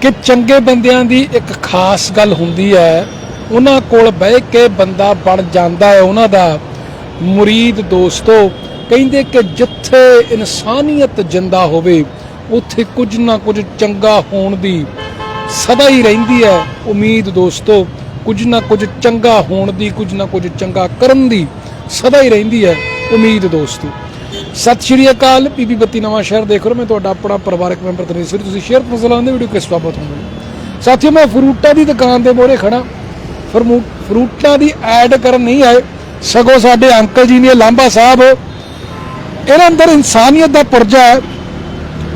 ਕਿ ਚੰਗੇ ਬੰਦਿਆਂ ਦੀ ਇੱਕ ਖਾਸ ਗੱਲ ਹੁੰਦੀ ਹੈ, ਉਹਨਾਂ ਕੋਲ ਬਹਿ ਕੇ ਬੰਦਾ ਬਣ ਜਾਂਦਾ ਹੈ, ਉਹਨਾਂ ਦਾ ਮੁਰੀਦ ਦੋਸਤੋ, ਕਹਿੰਦੇ ਕਿ ਜਿੱਥੇ ਇਨਸਾਨੀਅਤ ਜਿੰਦਾ ਹੋਵੇ, ਉੱਥੇ ਕੁਝ ਨਾ ਕੁਝ ਚੰਗਾ ਹੋਣ ਦੀ ਸਦਾ ਹੀ ਰਹਿੰਦੀ ਹੈ। ਉਮੀਦ ਦੋਸਤੋ, ਕੁਝ ਨਾ ਕੁਝ ਚੰਗਾ ਹੋਣ ਦੀ, ਕੁਝ ਨਾ ਕੁਝ ਚੰਗਾ ਕਰਨ ਦੀ ਸਦਾ ਹੀ ਰਹਿੰਦੀ ਹੈ। ਉਮੀਦ ਦੋਸਤੋ ਸਤਿ ਸ਼੍ਰੀ ਅਕਾਲ, ਪੀਪੀ ਬੱਤੀ ਨਵਾਂ ਸ਼ਹਿਰ ਦੇਖ ਰਹੇ ਹੋ। ਮੈਂ ਤੁਹਾਡਾ ਆਪਣਾ ਪਰਿਵਾਰਕ ਮੈਂਬਰ ਤਨਵੀਰ ਤੁਸੀਂ ਸ਼ੇਅਰ ਫਜ਼ਲਾਂ ਦੇ ਵੀਡੀਓ ਕਿਸ ਬਾਬਤ ਹੁੰਦੇ ਸਾਥੀਓ, ਮੈਂ ਫਰੂਟਾਂ ਦੀ ਦੁਕਾਨ ਦੇ ਮੋਹਰੇ ਖੜਾ ਫਰਮੂ- ਫਰੂਟਾਂ ਦੀ ਐਡ ਕਰਨ ਨਹੀਂ ਆਏ। ਸਗੋਂ ਸਾਡੇ ਅੰਕਲ ਜੀ ਨੇ ਲਾਂਬਾ ਸਾਹਿਬ, ਇਹਨਾਂ ਅੰਦਰ ਇਨਸਾਨੀਅਤ ਦਾ ਪੁਰਜਾ ਹੈ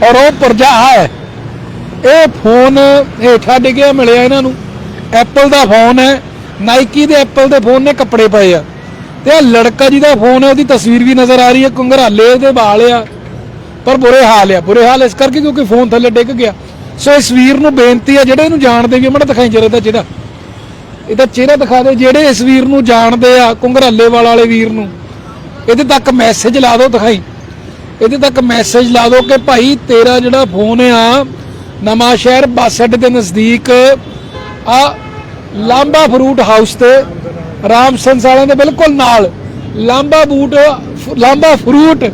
ਔਰ ਉਹ ਪੁਰਜਾ ਆ ਹੈ। ਇਹ ਫੋਨ ਹੇਠਾਂ ਡਿੱਗਿਆ, ਮਿਲਿਆ ਇਹਨਾਂ ਨੂੰ। ਐਪਲ ਦਾ ਫੋਨ ਹੈ। ਨਾਈਕੀ ਦੇ ਐਪਲ ਦੇ ਫੋਨ ਨੇ ਕੱਪੜੇ ਪਾਏ ਆ। ਤੇ ਇਹ ਲੜਕਾ ਜੀ ਦਾ ਫੋਨ ਹੈ, ਉਹਦੀ ਤਸਵੀਰ ਵੀ ਨਜ਼ਰ ਆ ਰਹੀ ਹੈ ਕੰਗਰਾਲੇ ਦੇ ਵਾਲ ਆ। ਪਰ ਬੁਰੇ ਹਾਲ ਆ, ਬੁਰੇ ਹਾਲ ਇਸ ਕਰਕੇ ਕਿਉਂਕਿ ਫੋਨ ਥੱਲੇ ਡਿੱਗ ਗਿਆ। ਸੋ ਇਸ ਵੀਰ ਨੂੰ ਬੇਨਤੀ ਹੈ ਜਿਹੜੇ ਇਹਨੂੰ ਜਾਣਦੇ ਵੀ ਮੜਾ ਦਿਖਾਈ ਜਰੇ ਦਾ ਚਿਹਰਾ। ਇਹਦਾ ਚਿਹਰਾ ਦਿਖਾ ਦੇ ਜਿਹੜੇ ਇਸ ਵੀਰ ਨੂੰ ਜਾਣਦੇ ਆ ਕੰਗਰਾਲੇ ਵਾਲ ਵਾਲੇ ਵੀਰ ਨੂੰ, ਇਹਦੇ ਤੱਕ ਮੈਸੇਜ ਲਾ ਦਿਓ ਦਿਖਾਈ। ਇਹਦੇ ਤੱਕ ਮੈਸੇਜ ਲਾ ਦਿਓ ਕਿ ਭਾਈ ਤੇਰਾ ਜਿਹੜਾ ਫੋਨ ਆ, ਨਵਾਂ ਸ਼ਹਿਰ ਬੱਸ ਅੱਡੇ ਦੇ ਨਜ਼ਦੀਕ, ਆ ਲਾਂਬਾ ਫਰੂਟ ਹਾਊਸ ਤੇ ਰਾਮ ਸੰਸਾਲਾਂ ਦੇ ਬਿਲਕੁਲ ਨਾਲ। Lamba boot, Lamba fruit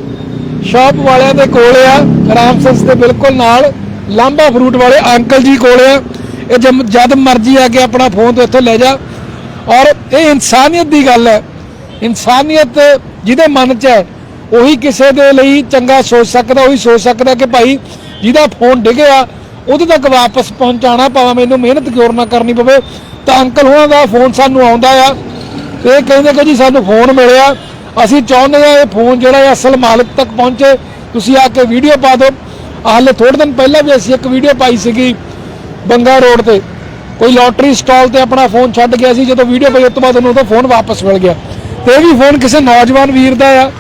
shop ਵਾਲਿਆਂ ਦੇ ਕੋਲ ਆ। ਰਾਮ ਸੰਸ ਦੇ ਬਿਲਕੁਲ ਨਾਲ। ਲਾਂਬਾ ਫਰੂਟ ਵਾਲੇ ਅੰਕਲ ਜੀ ਕੋਲ ਆ। ਇਹ ਜਮ- ਜਦ ਮਰਜ਼ੀ ਆ ਕੇ ਆਪਣਾ ਫੋਨ ਤੇ ਇੱਥੋਂ ਲੈ ਜਾ। ਔਰ ਇਹ ਇਨਸਾਨੀਅਤ ਦੀ ਗੱਲ ਹੈ। ਇਨਸਾਨੀਅਤ ਜਿਹਦੇ ਮਨ 'ਚ ਹੈ, ਉਹੀ ਕਿਸੇ ਦੇ ਲਈ ਚੰਗਾ ਸੋਚ ਸਕਦਾ, ਉਹੀ ਸੋਚ ਸਕਦਾ ਕਿ ਭਾਈ ਜਿਹਦਾ ਫੋਨ ਡਿੱਗਿਆ, ਉਹਦੇ ਤੱਕ ਵਾਪਸ ਪਹੁੰਚਾਉਣਾ ਭਾਵੇਂ ਮੈਨੂੰ ਮਿਹਨਤ ਕਿਉਂ ਨਾ ਕਰਨੀ ਪਵੇ, ਤਾਂ ਅੰਕਲ ਹੋਣਾ ਦਾ ਫੋਨ ਸਾਨੂੰ ਆਉਂਦਾ ਆ। ਇਹ ਕਹਿੰਦੇ ਕਿ ਜੀ ਸਾਨੂੰ ਫੋਨ ਮਿਲਿਆ। ਅਸੀਂ ਚਾਹੁੰਦੇ ਆ ਇਹ ਫੋਨ ਜਿਹੜਾ ਹੈ ਅਸਲ ਮਾਲਕ ਤੱਕ ਪਹੁੰਚੇ। ਤੁਸੀਂ ਆ ਕੇ ਵੀਡੀਓ ਪਾ ਦਿਓ। ਹਾਲੇ ਥੋੜੇ ਦਿਨ ਪਹਿਲਾਂ ਵੀ ਅਸੀਂ ਇੱਕ ਵੀਡੀਓ ਪਾਈ ਸੀਗੀ ਬੰਗਾ ਰੋਡ ਤੇ। ਕੋਈ ਲੋਟਰੀ ਸਟਾਲ ਤੇ ਆਪਣਾ ਫੋਨ ਛੱਡ ਗਿਆ ਸੀ। ਜਦੋਂ ਵੀਡੀਓ ਪਈ ਉਸ ਤੋਂ ਬਾਅਦ ਉਹਨੂੰ ਉਹਦਾ ਫੋਨ ਵਾਪਸ ਮਿਲ ਗਿਆ। ਤੇ ਵੀ ਫੋਨ ਕਿਸੇ ਨੌਜਵਾਨ ਵੀਰ ਦਾ ਆ।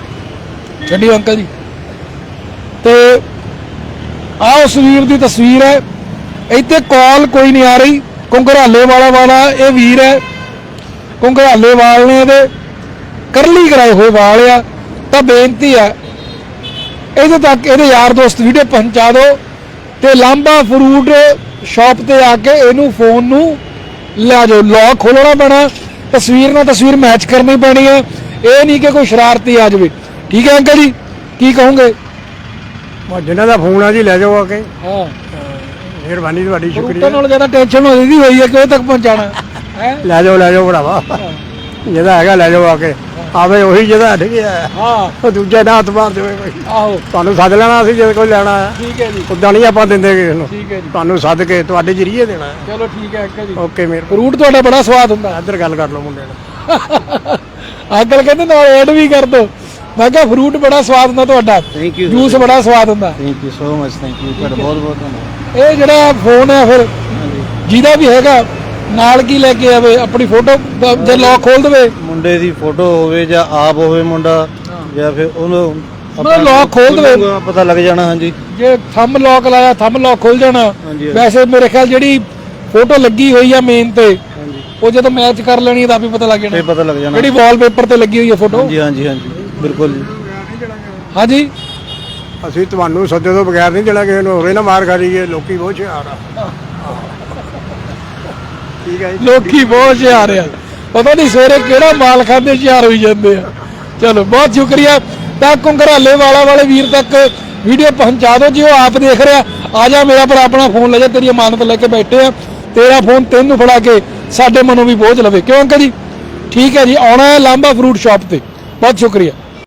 ਛੱਡਿਓ ਅੰਕਲ ਜੀ। ਤੇ ਆ ਉਸ ਵੀਰ ਦੀ ਤਸਵੀਰ ਹੈ। ਇੱਥੇ ਕਾਲ ਕੋਈ ਨਹੀਂ ਆ ਰਹੀ। ਕੁੰਗਰਾਲੇ ਵਾਲਾ ਵਾਲਾ ਇਹ ਵੀਰ ਹੈ। ਕੁੰਗਰਾਲੇ ਵਾਲ ਨੇ ਇਹਦੇ ਕਰਲੀ ਕਰਾਏ ਹੋਏ ਵਾਲ ਆ। ਤਾਂ ਬੇਨਤੀ ਹੈ ਇਹਦੇ ਤੱਕ ਇਹਦੇ ਯਾਰ ਦੋਸਤ ਵੀਡੀਓ ਪਹੁੰਚਾ ਦਿਓ ਤੇ ਲਾਂਬਾ ਫਰੂਟ ਸ਼ਾਪ ਤੇ ਆ ਕੇ ਇਹਨੂੰ ਫੋਨ ਨੂੰ ਲੈ ਜਾਓ। ਲੌਕ ਖੋਲਣਾ ਪੈਣਾ ਤਸਵੀਰ ਨਾਲ ਤਸਵੀਰ ਮੈਚ ਕਰਨੀ ਪੈਣੀ ਹੈ ਇਹ ਨਹੀਂ ਕਿ ਕੋਈ ਸ਼ਰਾਰਤੀ ਆ ਜਾਵੇ। ਠੀਕ ਹੈ ਅੰਕਲ ਜੀ? ਕੀ ਕਹੋਗੇ? ਮੈਂ ਜਿਨ੍ਹਾਂ ਦਾ ਫੋਨ ਆ ਜੀ ਲੈ ਜਾਓ ਆ ਕੇ। ਹਾਂ। ਮਿਹਰਬਾਨੀ ਤੁਹਾਡੀ ਫਰੂਟਾਂ ਸ਼ੁਕਰੀਆ। ਨਾਲ ਜ਼ਿਆਦਾ ਟੈਨਸ਼ਨ ਹੋ ਜਾਂਦੀ ਹੋਈ ਹੈ ਕਿ ਉਹ ਤੱਕ ਪਹੁੰਚਾਣਾ ਹੈ? ਲੈ ਜਾਓ ਲੈ ਜਾਓ ਭਰਾਵਾ। ਜਿਹਦਾ ਹੈਗਾ ਲੈ ਜਾਓ ਆ ਕੇ। ਆਵੇ ਉਹੀ ਜਿਹਦਾ ਹਟ ਗਿਆ। ਹਾਂ। ਉਹ ਦੂਜੇ ਨਾਲ ਹੱਥ ਮਾਰ ਦੇਵੇ ਕੋਈ। ਆਹੋ। ਤੁਹਾਨੂੰ ਸੱਦ ਲੈਣਾ ਸੀ ਜੇ ਕੋਈ ਲੈਣਾ ਹੈ। ਠੀਕ ਹੈ ਜੀ। ਉਦਾਂ ਨਹੀਂ ਆਪਾਂ ਦਿੰਦੇ ਕਿਸੇ ਨੂੰ। ਠੀਕ ਹੈ ਜੀ। ਤੁਹਾਨੂੰ ਸੱਦ ਕੇ ਤੁਹਾਡੇ ਜਰੀਏ ਦੇਣਾ ਹੈ। ਚਲੋ ਠੀਕ ਹੈ ਅੰਕਲ ਜੀ। ਓਕੇ ਮੇਰ ਫਰੂਟ ਤੁਹਾਡਾ ਬੜਾ ਸਵਾਦ ਹੁੰਦਾ। ਇੱਧਰ ਗੱਲ ਕਰ ਲਓ ਮੁੰਡੇ ਨਾਲ। ਅੰਕਲ ਕਹਿੰਦੇ ਨਾਲ ਐਡ ਵੀ ਕਰ ਦੋ। ਮੈਂ ਕਿਹਾ ਫਰੂਟ ਬੜਾ ਸਵਾਦ ਹੁੰਦਾ ਤੁਹਾਡਾ। ਥੈਂਕ ਯੂ ਜੂਸ ਬੜਾ ਸਵਾਦ ਹੁੰਦਾ। Thank you so much thank you ਤੁਹਾਡਾ ਬਹੁਤ ਬਹੁਤ ਧੰਨਵਾਦ। ਇਹ ਜਿਹੜਾ ਫੋਨ ਹੈ ਫਿਰ ਜਿਹਦਾ ਵੀ ਹੈਗਾ ਨਾਲ ਕੀ ਲੈ ਕੇ ਆਵੇ? ਆਪਣੀ ਫੋਟੋ ਜੇ ਲੌਕ ਖੋਲ ਦੇਵੇ? ਮੁੰਡੇ ਦੀ ਫੋਟੋ ਹੋਵੇ ਜਾਂ ਆਪ ਹੋਵੇ ਮੁੰਡਾ ਜਾਂ ਫਿਰ ਉਹਨੂੰ ਮੈਂ lock ਖੋਲ ਦੇਵੇ। ਪਤਾ ਲੱਗ ਜਾਣਾ ਹਾਂਜੀ। ਜੇ ਥੰਮ ਲੌਕ ਲਾਇਆ ਥੰਮ ਲੌਕ ਖੁੱਲ ਜਾਣਾ। ਵੈਸੇ ਮੇਰੇ ਖਿਆਲ ਜਿਹੜੀ ਫੋਟੋ ਲੱਗੀ ਹੋਈ ਆ ਮੇਨ ਤੇ ਉਹ ਜਦੋਂ ਮੈਚ ਕਰ ਲੈਣੀ ਤਾਂ ਵੀ ਪਤਾ ਲੱਗ ਜਾਣਾ। ਪਤਾ ਲੱਗ ਜਾਣਾ। ਜਿਹੜੀ ਵਾਲਪੇਪਰ ਤੇ ਲੱਗੀ ਹੋਈ ਹੈ ਫੋਟੋ ਹਾਂਜੀ ਹਾਂਜੀ ਹਾਂਜੀ। ਬਿਲਕੁਲ ਜੀ। ਹਾਂਜੀ। ਅਸੀਂ ਤੁਹਾਨੂੰ ਸੱਦੇ ਤੋਂ ਬਗੈਰ ਨਹੀਂ ਜਿਹੜਾ ਕਿਸੇ ਨੂੰ ਹੋਰੇ ਨਾ ਮਾਰ ਖਾਲੀਏ ਲੋਕੀ ਬਹੁਤ ਹੁਸ਼ਿਆਰ ਆ। ਠੀਕ ਹੈ ਲੋਕੀ ਬਹੁਤ ਹੁਸ਼ਿਆਰ ਆ। ਪਤਾ ਨਹੀਂ ਸਵੇਰੇ ਕਿਹੜਾ ਮਾਲ ਖਾਂਦੇ, ਹੁਸ਼ਿਆਰ ਹੋਈ ਜਾਂਦੇ ਆ। ਚਲੋ, ਬਹੁਤ ਸ਼ੁਕਰੀਆ। ਤਾਂ ਕੁੰਗਰਾਲੇ ਵਾਲਾ ਵਾਲੇ ਵੀਰ ਤੱਕ ਵੀਡੀਓ ਪਹੁੰਚਾ ਦਿਓ। ਜੇ ਉਹ ਆਪ ਦੇਖ ਰਿਹਾ, ਆ ਜਾ ਮੇਰਾ ਭਰਾ ਆਪਣਾ ਫੋਨ ਲੈ ਜਾ, ਤੇਰੀ ਅਮਾਨਤ ਲੈ ਕੇ ਬੈਠੇ ਆ। ਤੇਰਾ ਫੋਨ ਤੈਨੂੰ ਫੜਾ ਕੇ ਸਾਡੇ ਮਨੋਂ ਵੀ ਬੋਝ ਲਵੇ। ਕਿਉਂ ਅੰਕਲ ਜੀ? ਠੀਕ ਹੈ ਜੀ, ਆਉਣਾ ਹੈ ਲਾਂਬਾ ਫਰੂਟ ਸ਼ਾਪ ਤੇ। ਬਹੁਤ ਸ਼ੁਕਰੀਆ।